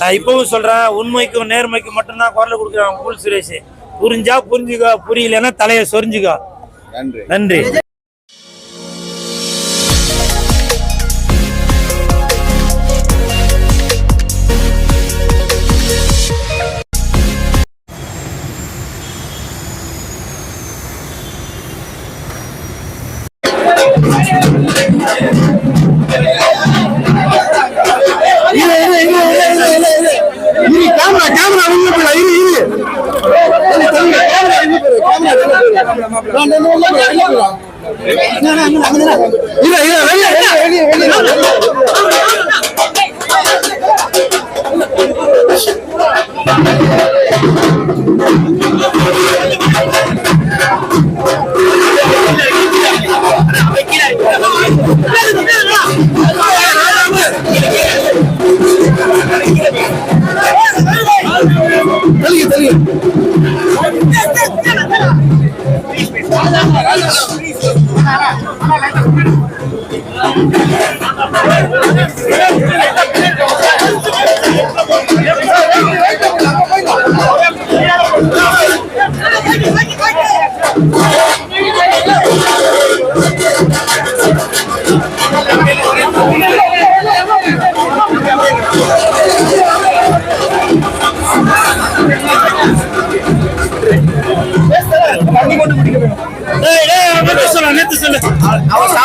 நான் இப்பவும் சொல்றேன் உண்மைக்கும் நேர்மைக்கும் மட்டும்தான் குரல் கொடுக்குறான் கூல் சுரேஷ். புரிஞ்சா புரிஞ்சுக்கோ புரியலன்னா தலையை சொரிஞ்சுக்கோ. நன்றி. நன்றி. இல்ல இல்ல வெளியே வெளியே வெளியே தெளிங்க தெளிங்க டேய், டேய், அவன் நேத்து சொல்லு, நேத்து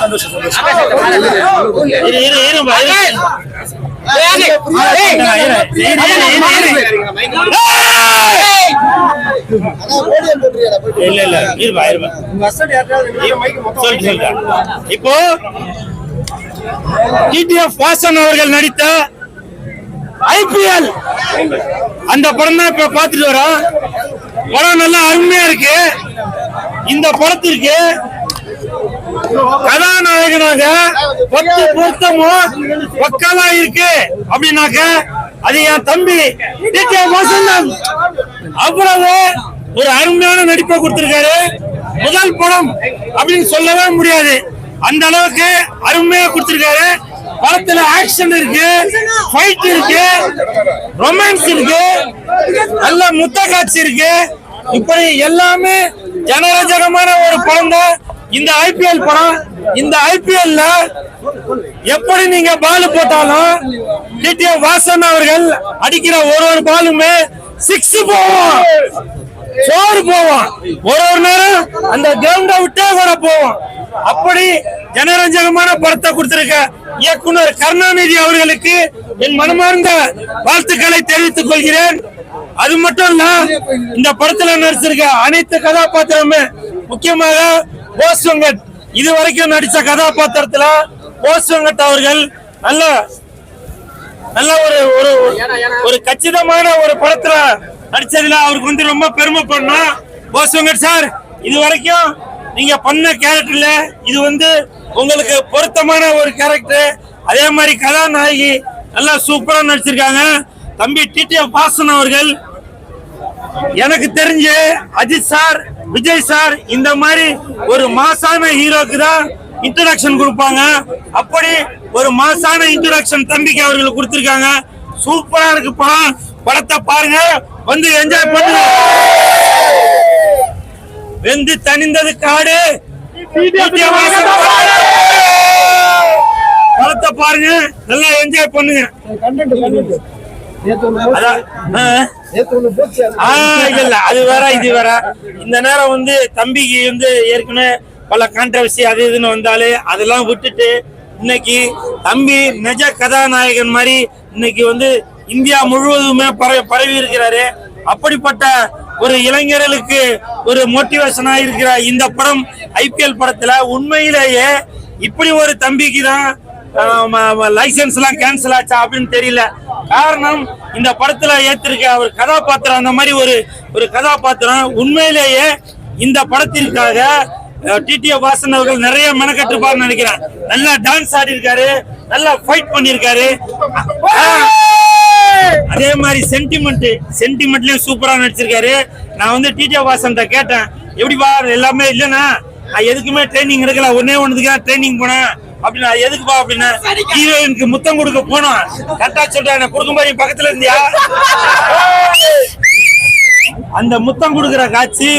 சொல்லு, சொல்லு, சொல்லு. டேய், இப்போ டிடிஎஃப் வாசன் அவர்கள் நடித்த ஐபிஎல். அந்த படம் தான் இப்ப பார்த்துட்டு வரோம். படம் நல்லா அருமையா இருக்கு. இந்த படத்திற்கு கதாநாயகனாக பத்து பொருத்தமும் பக்கலா இருக்கு. அப்படின்னாக்க அது என் தம்பி வசந்தம் அவ்வளவு ஒரு அருமையான நடிப்பை கொடுத்திருக்காரு. முதல் படம் அப்படின்னு சொல்லவே முடியாது. அந்த அளவுக்கு அருமையா கொடுத்திருக்காரு. படத்துல ஆக்ஷன் இருக்கு ஃபைட் இருக்கு ரொமான்ஸ் இருக்கு நல்ல முத்த காட்சி இருக்கு. இப்படி எல்லாமே ஜனரஜகமான ஒரு படம் தான் இந்த ஐபிஎல் படம் இந்த ஐபிஎல்ல எப்படி நீங்க பால் போட்டாலும் டிடிஎ வாசன் அவர்கள் அடிக்கிற ஒரு ஒரு பாலுமே சிக்ஸ் போவோம் சோறு போவோம் ஒரு ஒரு நேரம் அந்த கிரவுண்ட விட்டே கூட போவோம் அப்படி ஜனரஞ்சகமான படத்தை கொடுத்திருக்க இயக்குனர் கருணாநிதி அவர்களுக்கு என் மனமார்ந்த வாழ்த்துக்களை தெரிவித்துக் கொள்கிறேன். அது மட்டும் இல்ல இந்த படத்துல நடிச்சிருக்க அனைத்து கதாபாத்திரமுமே முக்கியமாக போஸ் வெங்கட். இது வரைக்கும் நடிச்ச கதாபாத்திரத்துல போஸ் வெங்கட் அவர்கள் நல்ல நல்ல ஒரு ஒரு ஒரு கச்சிதமான ஒரு படத்துல நடிச்சதுல அவருக்கு வந்து ரொம்ப பெருமைப்படணும் போஸ் வெங்கட் சார் இது வரைக்கும் நீங்க பண்ண கேரக்டர்ல இது வந்து உங்களுக்கு பொருத்தமான ஒரு கேரக்டர். அதே மாதிரி கதாநாயகி நல்லா சூப்பரா நடிச்சிருக்காங்க. தம்பி டிடிஎஃப் வாசன் அவர்கள். எனக்கு தெரிஞ்சு அஜித் சார் விஜய் சார் இந்த மாதிரி ஒரு மாசான ஹீரோக்கு தான் இன்ட்ரடக்ஷன் கொடுப்பாங்க. அப்படி ஒரு மாசான இன்ட்ரடக்ஷன் தம்பிக்கு அவர்கள் கொடுத்திருக்காங்க. சூப்பரா இருக்கு படம். படத்தை பாருங்க. வந்து என்ஜாய் பண்ணுங்க. வெந்து தணிந்தது காடு. படத்தை பாருங்க. நல்லா என்ஜாய் பண்ணுங்க. அது வேற இது வேற. இந்த நேரம் வந்து தம்பிக்கு வந்து ஏற்கனவே பல கான்ட்ரவர்சி அது இதுன்னு வந்தாலே அதெல்லாம் விட்டுட்டு இன்னைக்கு தம்பி நிஜ கதாநாயகன் மாதிரி இன்னைக்கு வந்து இந்தியா முழுவதுமே பரவி இருக்கிறாரு. அப்படிப்பட்ட ஒரு இளைஞர்களுக்கு ஒரு மோட்டிவேஷனா இருக்கிற இந்த படம் ஐபிஎல் படத்துல உண்மையிலேயே இப்படி ஒரு தம்பிக்கு தான் லைசன்ஸ் எல்லாம் கேன்சல் ஆச்சா அப்படின்னு தெரியல. காரணம் இந்த படத்துல ஏத்திருக்க அவர் கதாபாத்திரம் அந்த மாதிரி ஒரு ஒரு கதாபாத்திரம் உண்மையிலேயே இந்த படத்திற்காக டிடிஓ வாசன் அவர்கள் நிறைய மெனக்கட்டிருப்பார்னு நினைக்கிறேன். நல்லா டான்ஸ் ஆடி இருக்காரு நல்லா ஃபைட் பண்ணிருக்காரு அதே மாதிரி சென்டிமெண்ட் சென்டிமெண்ட்லயும் சூப்பரா நடிச்சிருக்காரு. நான் வந்து டிஜே வாசன் கேட்டேன் எப்படிப்பா எல்லாமே இல்லைன்னா நான் எதுக்குமே ட்ரைனிங் எடுக்கல. ஒன்னே ஒண்ணுக்கு தான் ட்ரைனிங் போனேன். அப்படின்னா எதுக்குப்பா அப்படின்னா. ஹீரோயினுக்கு முத்தம் கொடுக்க போனோம். கரெக்டா சொல்றேன் கொடுக்கும்போது பக்கத்துல இருந்தியா? அந்த முத்தம் கொடுக்கிற காட்சி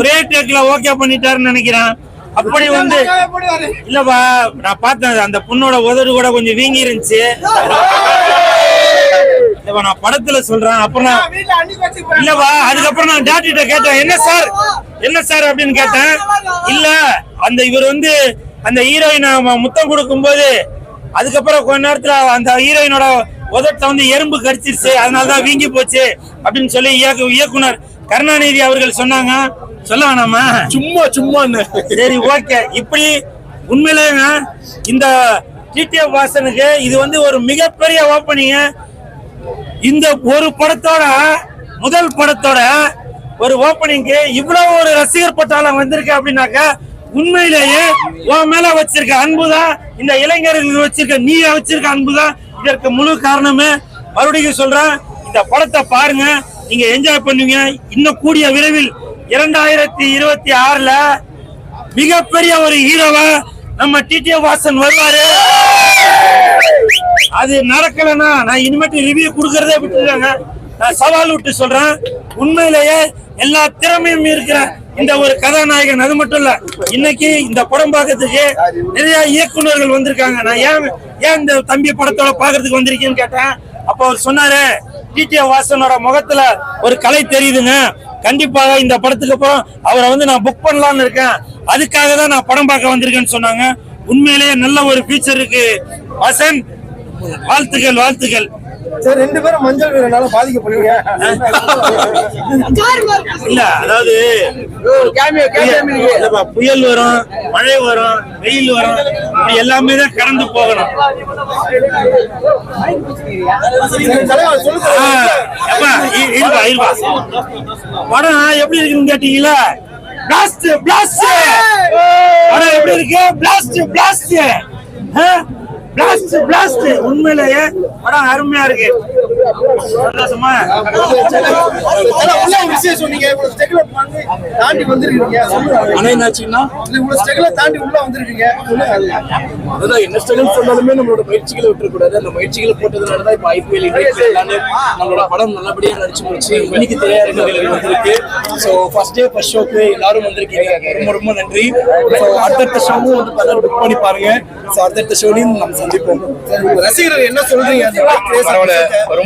ஒரே டேக்ல ஓகே பண்ணிட்டாருன்னு நினைக்கிறேன். அப்படி வந்து இல்லப்பா நான் பார்த்தேன் அந்த பொண்ணோட உதடு கூட கொஞ்சம் வீங்கி இருந்துச்சு இல்லப்பா நான் படத்துல சொல்றேன் அப்புறம் இல்லப்பா அதுக்கப்புறம் நான் டாக்டர்கிட்ட கேட்டேன் என்ன சார் என்ன சார் அப்படின்னு கேட்டேன். இல்ல அந்த இவர் வந்து அந்த ஹீரோயின் முத்தம் கொடுக்கும்போது அதுக்கப்புறம் கொஞ்ச நேரத்துல அந்த ஹீரோயினோட உதட்ட வந்து எறும்பு கடிச்சிருச்சு அதனாலதான் வீங்கி போச்சு அப்படின்னு சொல்லி இயக்கு இயக்குனர் கருணாநிதி அவர்கள் சொன்னாங்க. சொல்ல வேணாமா சும்மா சும்மா சரி ஓகே இப்படி உண்மையிலேங்க இந்த டிடிஎஃப் வாசனுக்கு இது வந்து ஒரு மிகப்பெரிய ஓப்பனிங் இந்த ஒரு படத்தோட முதல் படத்தோட ஒரு ஓப்பனிங்க்கு இவ்வளவு ஒரு ரசிகர் பட்டாளம் வந்திருக்கு அப்படின்னாக்கா உண்மையிலேயே உன் மேல வச்சிருக்க அன்புதான் இந்த இளைஞர்கள் வச்சிருக்க நீ வச்சிருக்க அன்புதான். இதற்கு முழு காரணமே மறுபடியும் சொல்றேன் இந்த படத்தை பாருங்க நீங்க என்ஜாய் பண்ணுவீங்க. இன்னும் கூடிய விரைவில் இரண்டாயிரத்தி இருபத்தி ஆறுல மிகப்பெரிய ஒரு ஹீரோவா நம்ம டிடிஎ வாசன் வருவாரு. அது நடக்கலன்னா நான் இனிமேட்டு ரிவ்யூ கொடுக்கறதே விட்டுருக்காங்க நான் சவால் விட்டு சொல்றேன். உண்மையிலேயே எல்லா திறமையும் இருக்கிற இந்த ஒரு கதாநாயகன் அது மட்டும் இல்ல இன்னைக்கு இந்த படம் பார்க்கறதுக்கு நிறைய இயக்குனர்கள் வந்திருக்காங்க. நான் ஏன் ஏன் இந்த தம்பி படத்தோட பாக்குறதுக்கு வந்திருக்கேன்னு கேட்டேன். அப்ப அவர் சொன்னாரு டிடிஏ வாசனோட முகத்துல ஒரு கலை தெரியுதுங்க. கண்டிப்பாக இந்த படத்துக்கு அப்புறம் அவரை வந்து நான் புக் பண்ணலாம்னு இருக்கேன். அதுக்காக தான் நான் படம் பார்க்க வந்திருக்கேன்னு சொன்னாங்க. உண்மையிலேயே நல்ல ஒரு ஃபியூச்சர் இருக்கு. வாசன் வாழ்த்துக்கள் வாழ்த்துக்கள். சரி ரெண்டு பேரும் மஞ்சள் வீரனால பாதிக்கப்படுவீங்க. இல்ல அதாவது புயல் வரும் மழை வரும் வெயில் வரும் இப்படி எல்லாமே தான் கடந்து போகணும். இருப்பா, இருப்பா. படம் எப்படி இருக்குன்னு கேட்டீங்களா? பிளாஸ்ட் பிளாஸ்ட் படம் எப்படி இருக்கு? பிளாஸ்ட் பிளாஸ்ட் பிளாஸ்ட் பிளாஸ்ட் உண்மையிலேயே படம் அருமையா இருக்கு. தாண்டி வந்திருக்கீங்க. ஆனா என்னாச்சுன்னா இவ்வளவு ஸ்டெக்ல தாண்டி உள்ள வந்திருக்கீங்க. அதான் என்ன ஸ்ட்ரகிள் சொன்னாலுமே நம்மளோட முயற்சிகளை விட்டுறக்கூடாது. அந்த முயற்சிகளை போட்டதுனால தான் இப்போ ஐபிஎல் எல்லாமே நம்மளோட படம் நல்லபடியா நடிச்சு முடிச்சு இன்னைக்கு திரையரங்குகள் வந்திருக்கு. ஸோ ஃபர்ஸ்ட் டே ஃபர்ஸ்ட் ஷோக்கு எல்லாரும் வந்திருக்கீங்க. ரொம்ப ரொம்ப நன்றி. ஸோ அடுத்தடுத்த ஷோவும் வந்து புக் பண்ணி பாருங்க. ஸோ அடுத்தடுத்த ஷோலையும் நம்ம சந்திப்போம். ரசிகர்கள் என்ன சொல்றீங்க? பரவாயில்ல.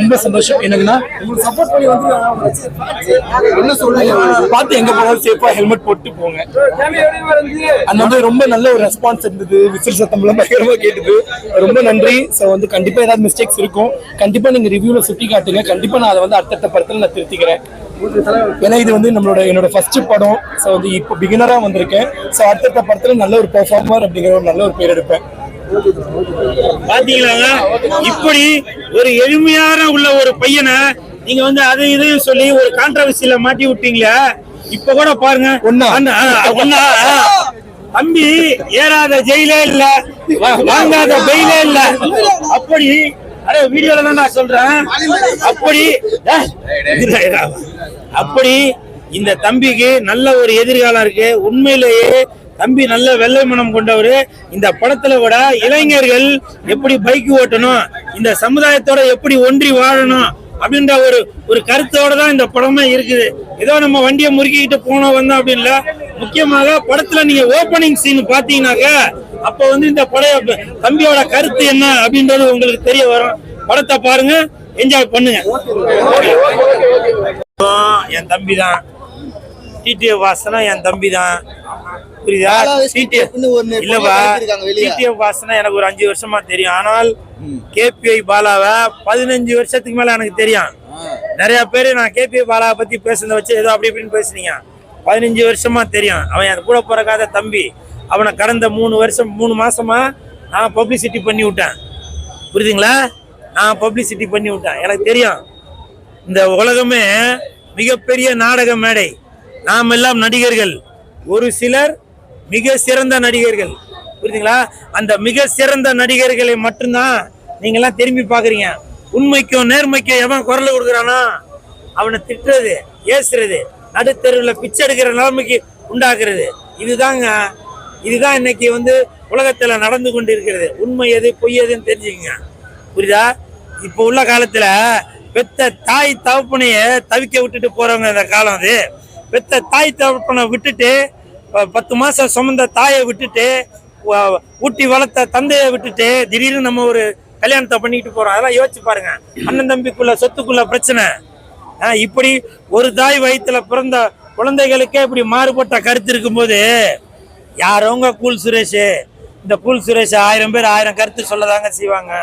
ரொம்ப சந்தோஷம். என்னங்கன்னா சப்போர்ட் பண்ணி வந்து என்ன சொல்றீங்க பார்த்து எங்க போனாலும் சேஃபா ஹெல்மெட் போட்டு போங்க. அந்த வந்து ரொம்ப நல்ல ஒரு ரெஸ்பான்ஸ் இருந்தது. விசில் சத்தம் எல்லாம் பயங்கரமா கேட்டது. ரொம்ப நன்றி. ஸோ வந்து கண்டிப்பா ஏதாவது மிஸ்டேக்ஸ் இருக்கும். கண்டிப்பா நீங்க ரிவ்யூல சுட்டி காட்டுங்க. கண்டிப்பா நான் அதை வந்து அடுத்தடுத்த படத்துல நான் திருத்திக்கிறேன். ஏன்னா இது வந்து நம்மளோட என்னோட ஃபர்ஸ்ட் படம். ஸோ வந்து இப்போ பிகினரா வந்திருக்கேன். ஸோ அடுத்தடுத்த படத்துல நல்ல ஒரு பெர்ஃபார்மர் அப்படிங்கிற ஒரு நல்ல ஒரு பேர் எடுப்பேன். பாத்தீங்களாங்க? இப்படி ஒரு எளிமையான உள்ள ஒரு பையனை நீங்க வந்து அதை இதையும் சொல்லி ஒரு கான்ட்ரவர்சியில மாட்டி விட்டீங்களே? இப்ப கூட பாருங்க. ஆ. தம்பி ஏறாத ஜெயிலே இல்ல. வாங்காத பெயிலே இல்ல. அப்படி அரே வீடியோல தான் நான் சொல்றேன். அப்படி. அப்படி இந்த தம்பிக்கு நல்ல ஒரு எதிர்காலம் இருக்கு. உண்மையிலேயே தம்பி நல்ல வெள்ளை மனம் கொண்டவர். இந்த படத்துல கூட இளைஞர்கள் எப்படி பைக் ஓட்டணும் இந்த சமுதாயத்தோட எப்படி ஒன்றி வாழணும் அப்படின்ற ஒரு ஒரு கருத்தோட தான் இந்த படமே இருக்குது. ஏதோ நம்ம வண்டியை முறுக்கிக்கிட்டு போனோம் வந்தோம் அப்படின்னு இல்ல முக்கியமாக படத்துல நீங்க ஓப்பனிங் சீன் பாத்தீங்கன்னாக்க அப்ப வந்து இந்த படைய தம்பியோட கருத்து என்ன அப்படின்றது உங்களுக்கு தெரிய வரும். படத்தை பாருங்க என்ஜாய் பண்ணுங்க. என் தம்பி தான் டிடிஏ வாசனா என் தம்பி தான் புரியுதா? வெளிய. டிடிஎஃப் வாசனா எனக்கு ஒரு அஞ்சு வருஷமா தெரியும். ஆனால் கேபிஐ பாலாவை பதினஞ்சு வருஷத்துக்கு மேல எனக்கு தெரியும். நிறைய பேர் நான் கேபிஐ பாலாவை பத்தி பேசுனத வச்சு ஏதோ அப்படி இப்படின்னு பேசுனீங்க. பதினஞ்சு வருஷமா தெரியும். அவன் என் கூட பிறக்காத தம்பி. அவனை கடந்த மூணு வருஷம் மூணு மாசமா நான் பப்ளிசிட்டி பண்ணி விட்டேன். புரியுதுங்களா? நான் பப்ளிசிட்டி பண்ணி விட்டேன். எனக்கு தெரியும். இந்த உலகமே மிகப்பெரிய நாடக மேடை. நாம் எல்லாம் நடிகர்கள். ஒரு சிலர் மிக சிறந்த நடிகர்கள். புரியுதுங்களா? அந்த மிக சிறந்த நடிகர்களை மட்டும்தான் நீங்கள்லாம் திரும்பி பார்க்குறீங்க. உண்மைக்கும் நேர்மைக்கும் எவன் குரல் கொடுக்குறானோ அவனை திட்டுறது ஏசுறது நடுத்தெருவில் பிச்சை எடுக்கிற நிலைமைக்கு உண்டாக்குறது. இதுதாங்க இதுதான் இன்னைக்கு வந்து உலகத்தில் நடந்து கொண்டு இருக்கிறது உண்மை எது பொய் எதுன்னு தெரிஞ்சுக்கங்க. புரியுதா? இப்போ உள்ள காலத்தில் பெத்த தாய் தகப்பனைய தவிக்க விட்டுட்டு போகிறவங்க இந்த காலம் அது. பெத்த தாய் தகப்பனை விட்டுட்டு பத்து மாசம் சுமந்த தாயை விட்டுட்டு ஊட்டி வளர்த்த தந்தையை விட்டுட்டு திடீர்னு நம்ம ஒரு கல்யாணத்தை பண்ணிக்கிட்டு போறோம். அதெல்லாம் யோசிச்சு பாருங்க. அண்ணன் தம்பிக்குள்ள சொத்துக்குள்ள பிரச்சனை. இப்படி ஒரு தாய் வயிற்றுல பிறந்த குழந்தைகளுக்கே இப்படி மாறுபட்ட கருத்து இருக்கும்போது யாரோங்க கூல் சுரேஷ். இந்த கூல் சுரேஷ் ஆயிரம் பேர் ஆயிரம் கருத்து சொல்லதாங்க செய்வாங்க.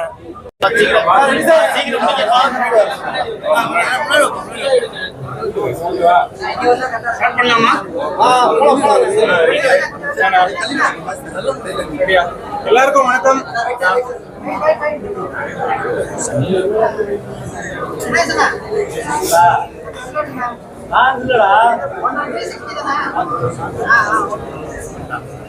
எல்லாருக்கும் வணக்கம். ரெடியா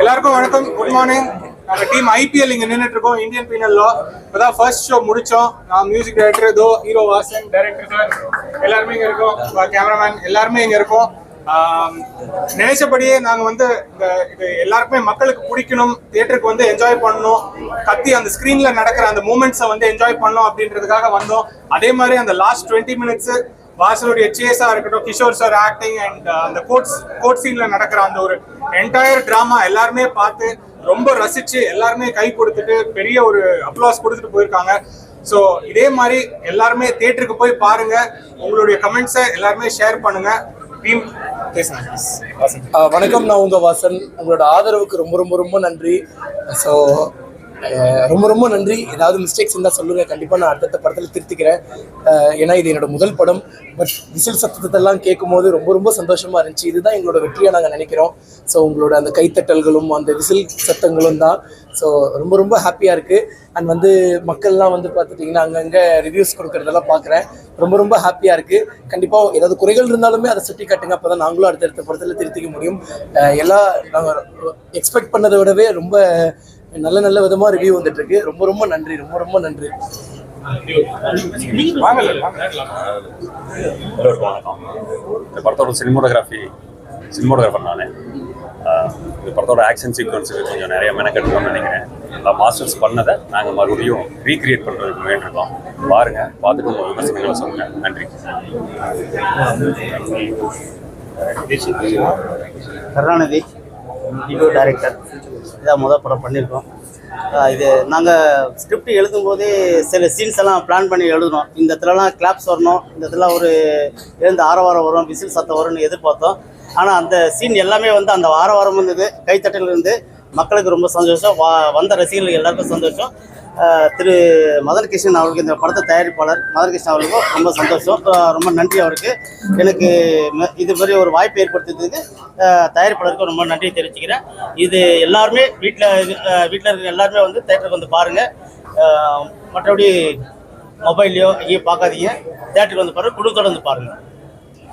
எல்லாருக்கும் வணக்கம். குட் மார்னிங் நாங்க டீம் ஐபிஎல் இங்க நின்றுட்டு இருக்கோம் இந்தியன் பீனல்ல இப்பதான் ஃபர்ஸ்ட் ஷோ முடிச்சோம். நான் மியூசிக் டைரக்டர் தோ ஹீரோ வாசன் டைரக்டர் சார் எல்லாருமே இங்க இருக்கோம். கேமராமேன் எல்லாருமே இங்க இருக்கோம். நினைச்சபடியே நாங்க வந்து இந்த இது எல்லாருக்குமே மக்களுக்கு பிடிக்கணும் தியேட்டருக்கு வந்து என்ஜாய் பண்ணணும் கத்தி அந்த ஸ்கிரீன்ல நடக்கிற அந்த மூமெண்ட்ஸை வந்து என்ஜாய் பண்ணணும் அப்படின்றதுக்காக வந்தோம். அதே மாதிரி அந்த லாஸ்ட் டுவெண்ட்டி மினிட்ஸ் வாசலுடைய சேஸா இருக்கட்டும் கிஷோர் சார் ஆக்டிங் அண்ட் அந்த கோட்ஸ் கோட் சீன்ல நடக்கிற அந்த ஒரு என்டையர் டிராமா எல்லாருமே பார்த்து ரொம்ப ரசிச்சு எல்லாருமே கை கொடுத்துட்டு பெரிய ஒரு அப்ளாஸ் கொடுத்துட்டு போயிருக்காங்க. ஸோ இதே மாதிரி எல்லாருமே தேட்டருக்கு போய் பாருங்க. உங்களுடைய கமெண்ட்ஸை எல்லாருமே ஷேர் பண்ணுங்க. டீம் வணக்கம் நான் உங்க வாசன். உங்களோட ஆதரவுக்கு ரொம்ப ரொம்ப ரொம்ப நன்றி. ஸோ ரொம்ப ரொம்ப நன்றி. ஏதாவது மிஸ்டேக்ஸ் இருந்தால் சொல்லுங்க. கண்டிப்பாக நான் அடுத்த படத்தில் திருத்திக்கிறேன். ஏன்னா இது என்னோட முதல் படம். பட் விசில் சத்தத்தெல்லாம் கேட்கும் போது ரொம்ப ரொம்ப சந்தோஷமா இருந்துச்சு. இதுதான் எங்களோட வெற்றியாக நாங்கள் நினைக்கிறோம். ஸோ உங்களோட அந்த கைத்தட்டல்களும் அந்த விசில் சத்தங்களும் தான். ஸோ ரொம்ப ரொம்ப ஹாப்பியாக இருக்குது அண்ட் வந்து மக்கள்லாம் வந்து பார்த்துட்டிங்கன்னா அங்கங்கே ரிவ்யூஸ் கொடுக்குறதெல்லாம் பார்க்குறேன். ரொம்ப ரொம்ப ஹாப்பியாக இருக்குது கண்டிப்பாக ஏதாவது குறைகள் இருந்தாலுமே அதை சுட்டி காட்டுங்க. அப்போ தான் நாங்களும் அடுத்தடுத்த படத்தில் திருத்திக்க முடியும். எல்லாம் நாங்கள் எக்ஸ்பெக்ட் பண்ணதை விடவே ரொம்ப நல்ல நல்ல விதமாக ரிவ்யூ வந்துட்டு இருக்கு ரொம்ப ரொம்ப நன்றி ரொம்ப ரொம்ப நன்றி. எல்லோருக்கும் வணக்கம் இந்த படத்தோட சினிமோட்டோகிராஃபி சினிமோட்டோகிராஃபர் நான். இந்த படத்தோட ஆக்ஷன் சீக்வன்ஸுக்கு கொஞ்சம் நிறைய மெனக்கெட்டுக்கணும்னு நினைக்கிறேன். அந்த மாஸ்டர்ஸ் பண்ணதை நாங்கள் மறுபடியும் ரீக்ரியேட் பண்ணுறதுக்கு முயன்றிருக்கோம். பாருங்க பார்த்துட்டு உங்கள் விமர்சனங்களை சொல்லுங்கள் நன்றி. கருணாநிதி. ஹீரோ டைரக்டர் இதான் முதல் படம் பண்ணியிருக்கோம். இது நாங்கள் ஸ்கிரிப்ட் எழுதும்போதே சில சீன்ஸ் எல்லாம் பிளான் பண்ணி எழுதணும் இந்த இடத்துலலாம் கிளாப்ஸ் வரணும். இந்த இடத்துல ஒரு எழுந்து ஆரவாரம் வரும் விசில் சத்தம் வரும்னு எதிர்பார்த்தோம். ஆனால் அந்த சீன் எல்லாமே வந்து அந்த ஆரவாரம் இருந்தது கைத்தட்டல் இருந்து மக்களுக்கு ரொம்ப சந்தோஷம். வா வந்த ரசிகர்கள் எல்லாருக்கும் சந்தோஷம். திரு மதன் கிருஷ்ணன் அவருக்கு இந்த படத்தை தயாரிப்பாளர் மதன் கிருஷ்ணன் அவருக்கும் ரொம்ப சந்தோஷம். ரொம்ப நன்றி அவருக்கு. எனக்கு ம- இது மாதிரி ஒரு வாய்ப்பு ஏற்படுத்துறதுக்கு தயாரிப்பாளருக்கும் தயாரிப்பாளருக்கு ரொம்ப நன்றி தெரிவிச்சுக்கிறேன். இது எல்லாருமே வீட்டில் வீட்டில் இருக்கிற எல்லாருமே வந்து தேட்டருக்கு வந்து பாருங்கள் மற்றபடி மொபைல்லையோ எங்கேயும் பார்க்காதீங்க. தேட்டருக்கு வந்து பாருங்கள் குடும்பத்தோட வந்து பாருங்கள்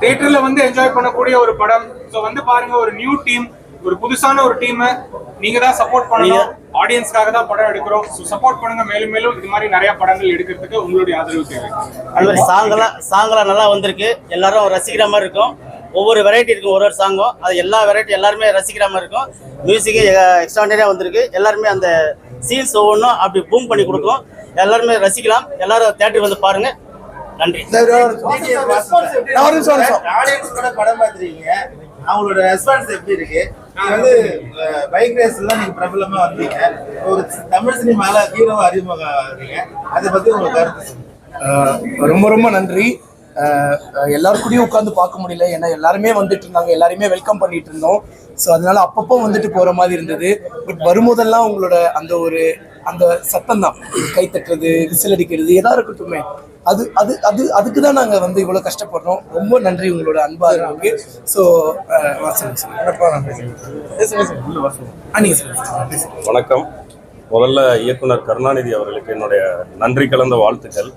தேட்டரில் வந்து என்ஜாய் பண்ணக்கூடிய ஒரு படம். ஸோ வந்து பாருங்கள் ஒரு நியூ டீம் ஒரு புதுசான ஒரு டீம் நீங்க தான் சப்போர்ட் பண்ணணும். ஆடியன்ஸ்க்காக தான் படம் எடுக்கிறோம். ஸோ சப்போர்ட் பண்ணுங்க. மேலும் மேலும் இது மாதிரி நிறைய படங்கள் எடுக்கிறதுக்கு உங்களுடைய ஆதரவு தேவை. அது மாதிரி சாங்கெல்லாம் சாங்கெல்லாம் நல்லா வந்திருக்கு. எல்லாரும் ரசிக்கிற மாதிரி இருக்கும். ஒவ்வொரு வெரைட்டி இருக்கும். ஒரு ஒரு சாங்கும் அது எல்லா வெரைட்டி எல்லாருமே ரசிக்கிற மாதிரி இருக்கும். மியூசிக்கு எக்ஸ்ட்ராண்டரியாக வந்திருக்கு. எல்லாருமே அந்த சீன்ஸ் ஒவ்வொன்றும் அப்படி பூம் பண்ணி கொடுக்கும். எல்லாருமே ரசிக்கலாம். எல்லாரும் தேட்டருக்கு வந்து பாருங்க. நன்றி. ஆடியன்ஸ் கூட படம் பார்த்துருக்கீங்க. அவங்களோட ரெஸ்பான்ஸ் எப்படி இருக்கு? வந்து பைக் ரேஸ்ல நீங்க பிரபலமா வந்தீங்க. ஒரு தமிழ் சினிமால ஹீரோ அறிமுகம் ஆகுறீங்க. அதை பத்தி உங்களுக்கு கருத்து ரொம்ப ரொம்ப நன்றி. எல்லாருக்கூடயும் உட்காந்து பார்க்க முடியல. ஏன்னா எல்லாருமே வந்துட்டு இருந்தாங்க. எல்லாருமே வெல்கம் பண்ணிட்டு இருந்தோம். ஸோ அதனால அப்பப்போ வந்துட்டு போற மாதிரி இருந்தது. பட் வரும்போதெல்லாம் உங்களோட அந்த ஒரு அந்த சத்தம் தான் கை தட்டுறது விசில் அடிக்கிறது எதா இருக்கட்டுமே. அது அது அது அதுக்கு தான் நாங்கள் வந்து இவ்வளோ கஷ்டப்படுறோம். ரொம்ப நன்றி உங்களோட அன்பா இருக்கு. ஸோ வணக்கம். முதல்ல இயக்குனர் கருணாநிதி அவர்களுக்கு என்னுடைய நன்றி கலந்த வாழ்த்துக்கள்.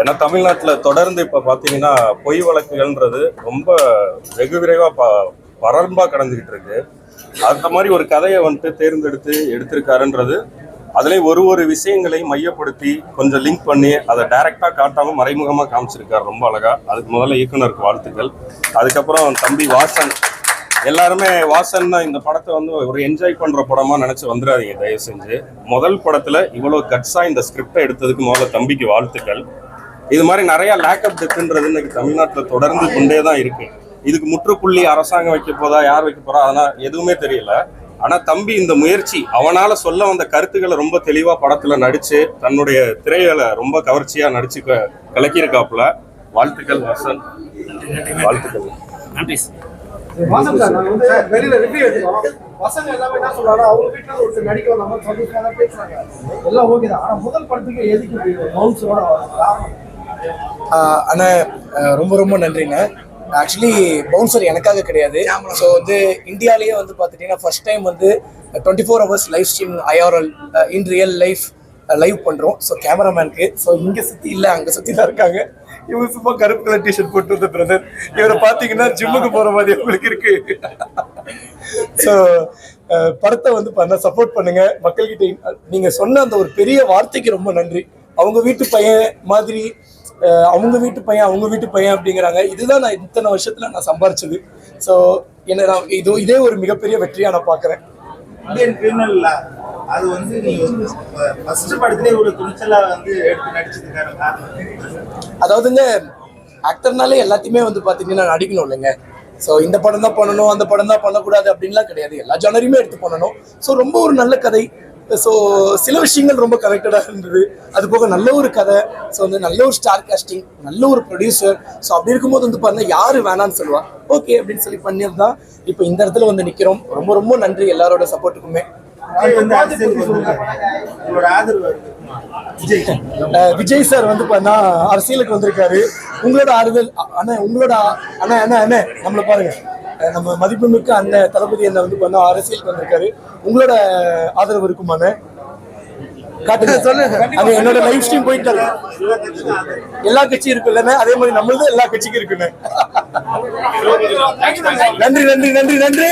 ஏன்னா தமிழ்நாட்டில் தொடர்ந்து இப்போ பார்த்தீங்கன்னா பொய் வழக்குகள்ன்றது ரொம்ப வெகு விரைவாக ப பரம்பா கடந்துக்கிட்டு இருக்கு. அந்த மாதிரி ஒரு கதையை வந்துட்டு தேர்ந்தெடுத்து எடுத்திருக்காருன்றது அதிலே ஒரு ஒரு விஷயங்களையும் மையப்படுத்தி கொஞ்சம் லிங்க் பண்ணி அதை டைரெக்டாக காட்டாமல் மறைமுகமாக காமிச்சிருக்காரு ரொம்ப அழகாக அதுக்கு முதல்ல இயக்குனருக்கு வாழ்த்துக்கள். அதுக்கப்புறம் தம்பி வாசன். எல்லாருமே வாசன் இந்த படத்தை வந்து ஒரு என்ஜாய் பண்ணுற படமாக நினச்சி வந்துடாதீங்க தயவு செஞ்சு. முதல் படத்தில் இவ்வளோ கட்ஸாக இந்த ஸ்கிரிப்டை எடுத்ததுக்கு முதல்ல தம்பிக்கு வாழ்த்துக்கள். இது மாதிரி நிறையா லேக்கப் டெத்துன்றது இன்னைக்கு தமிழ்நாட்டில் தொடர்ந்து கொண்டே தான் இருக்குது இதுக்கு முற்றுப்புள்ளி அரசாங்கம் வைக்க போதா யார் வைக்க போகிறா அதெல்லாம் எதுவுமே தெரியல. ஆனா தம்பி இந்த முயற்சி அவனால சொல்ல வந்த கருத்துக்களை ரொம்ப தெளிவா படத்துல நடிச்சு தன்னுடைய திரைகளை ரொம்ப கவர்ச்சியா நடிச்சு க- கலக்கியிருக்காப்புல. வாழ்த்துக்கள் வாசன் வாழ்த்துக்கள். நன்றி பசங்க எல்லாமே என்ன சொல்றாங்க அவங்க வீட்டுல ஒருத்தர் நடிக்க வந்தாங்க சந்தோஷமா பேசுறாங்க. எல்லாம் ஓகே தான். ஆனா முதல் படத்துக்கு எதுக்கு பவுன்ஸோட காரணம் ஆஹ் அண்ணா ஆஹ் ரொம்ப ரொம்ப நன்றிண்ணே ஆக்சுவலி பவுன்சர் எனக்காக கிடையாது. ஸோ வந்து இந்தியாலேயே வந்து பார்த்துட்டிங்கன்னா ஃபர்ஸ்ட் டைம் வந்து twenty four hours live stream IRL in real life live பண்ணுறோம் ஸோ கேமராமேனுக்கு ஸோ இங்கே சுற்றி இல்லை அங்கே சுற்றி தான் இருக்காங்க. இவங்க சும்மா கருப்பு கலர் டிஷர்ட் போட்டு வந்த பிரதர் இவரை பார்த்தீங்கன்னா ஜிம்முக்கு போகிற மாதிரி உங்களுக்கு இருக்கு. ஸோ படத்தை வந்து பண்ண சப்போர்ட் பண்ணுங்க. மக்கள்கிட்ட நீங்க சொன்ன அந்த ஒரு பெரிய வார்த்தைக்கு ரொம்ப நன்றி. அவங்க வீட்டு பையன் மாதிரி அவங்க வீட்டு பையன் அவங்க வீட்டு பையன் அப்படிங்கிறாங்க. இதுதான் நான் இத்தனை வருஷத்துல நான் சம்பாரிச்சது. ஸோ என்ன நான் இது இதே ஒரு மிகப்பெரிய வெற்றியா நான் பார்க்குறேன். அது வந்து ஃபர்ஸ்ட் படத்திலே ஒரு துணிச்சலா வந்து எடுத்து நடிச்சதுக்கான அதாவதுங்க ஆக்டர்னாலே எல்லாத்தையுமே வந்து பார்த்தீங்கன்னா நடிக்கணும் இல்லைங்க. ஸோ இந்த படம் தான் பண்ணணும் அந்த படம் தான் பண்ணக்கூடாது அப்படின்லாம் கிடையாது. எல்லா ஜானரையுமே எடுத்து பண்ணணும். ஸோ ரொம்ப ஒரு நல்ல கதை. ஸோ சில விஷயங்கள் ரொம்ப கரெக்டடாக இருந்தது. அது போக நல்ல ஒரு கதை. ஸோ வந்து நல்ல ஒரு ஸ்டார் காஸ்டிங் நல்ல ஒரு ப்ரொடியூசர் ஸோ அப்படி இருக்கும்போது வந்து பாருங்க யார் வேணான்னு சொல்லுவா. ஓகே அப்படின்னு சொல்லி பண்ணியிருந்தான் இப்போ இந்த இடத்துல வந்து நிற்கிறோம் ரொம்ப ரொம்ப நன்றி எல்லாரோட சப்போர்ட்டுக்குமே விஜய். சார் வந்து பார்த்தா அரசியலுக்கு வந்திருக்காரு. உங்களோட ஆறுதல் அண்ணா உங்களோட அண்ணா அண்ணா அண்ணா நம்மளை பாருங்க. நம்ம மதிப்புமிக்க அண்ணன் தளபதி அண்ணன் வந்து அரசியலுக்கு வந்திருக்காரு. உங்களோட ஆதரவு இருக்குமா காட்டுங்க. சொல்லுங்க. அது என்னோட லைவ் ஸ்ட்ரீம் போயிட்டு எல்லா கட்சியும் இருக்குல்லண்ணே. அதே மாதிரி நம்மளதும் எல்லா கட்சிக்கும் இருக்குண்ணே. நன்றி நன்றி நன்றி நன்றி.